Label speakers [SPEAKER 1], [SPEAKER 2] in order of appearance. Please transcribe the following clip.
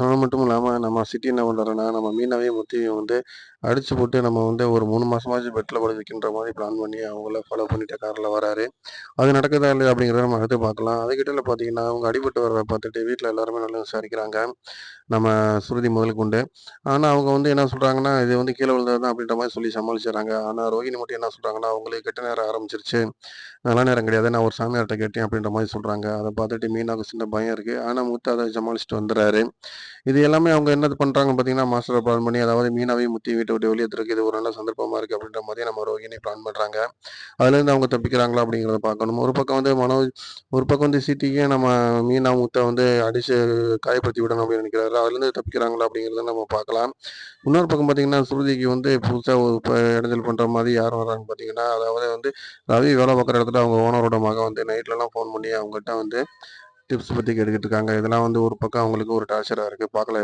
[SPEAKER 1] சொன்னது மட்டும் இல்லாமல் நம்ம சிட்டி என்ன பண்ணுறோன்னா நம்ம மீனாவையும் முத்தியும் வந்து அடித்து போட்டு நம்ம வந்து ஒரு மூணு மாதமாச்சும் பெட்டில் படுக்க வைக்கின்ற மாதிரி பிளான் பண்ணி அவங்கள ஃபாலோ பண்ணிட்டு காரில் வராரு. அது நடக்குதா இல்லையா அப்படிங்கிறத நம்ம அடுத்து பார்க்கலாம். அதுக்கிட்ட பார்த்தீங்கன்னா அவங்க அடிபட்டு வர பார்த்துட்டு வீட்டில் எல்லாருமே நல்லா விசாரிக்கிறாங்க. நம்ம சுருதி முதல் கொண்டு. ஆனால் அவங்க வந்து என்ன சொல்கிறாங்கன்னா இது வந்து கீழே விழுந்தது தான் அப்படின்ற மாதிரி சொல்லி சமாளிச்சிடறாங்க ஆனால் ரோஹிணி மட்டும் என்ன சொல்கிறாங்கன்னா அவங்களுக்கு கெட்ட நேரம் ஆரம்பிச்சிருச்சு. நல்ல நேரம் கிடையாது. நான் ஒரு சாமியார்கிட்ட கேட்டேன் அப்படின்ற மாதிரி சொல்கிறாங்க அதை பார்த்துட்டு மீனாவுக்கு சின்ன பயம் இருக்குது ஆனால் மூத்த அதை சமாளிச்சுட்டு வந்துடுறாரு. இது எல்லாமே அவங்க என்ன பண்ணுறாங்க பார்த்தீங்கன்னா மாஸ்டர் பிளான் பண்ணி அதாவது மீனாவையும் முத்தி வீட்டை விட்டு வெளியேற்றுக்கு இது ஒரு நல்ல சந்தர்ப்பமாக இருக்குது அப்படின்ற மாதிரி நம்ம ரோகிணி பிளான் பண்ணுறாங்க அதுலேருந்து அவங்க தப்பிக்கிறாங்களா அப்படிங்கிறத பார்க்கணும். ஒரு பக்கம் வந்து மனோஜ் ஒரு பக்கம் வந்து சிட்டிக்கே நம்ம மீனா முத்தை வந்து அடித்து காயப்படுத்தி விடணும் அப்படின்னு நினைக்கிறாரு. அதுலேருந்து தப்பிக்கிறாங்களா அப்படிங்கிறத நம்ம பார்க்கலாம். இன்னொரு பக்கம் பார்த்தீங்கன்னா சுருதிக்கு வந்து புதுசாக ஒரு இப்போ இடைஞ்சல் பண்ணுற மாதிரி யார் வர்றாங்க பார்த்தீங்கன்னா அதாவது வந்து ரவி வேலை பார்க்குற இடத்துல அவங்க ஓனரோட மகன் வந்து நைட்லலாம் ஃபோன் பண்ணி அவங்ககிட்ட வந்து டிப்ஸ் பற்றி கேட்டுக்கிட்டு இருக்காங்க. இதெல்லாம் வந்து ஒரு பக்கம் அவங்களுக்கு ஒரு டார்ச்சராக இருக்குது பார்க்கலாம்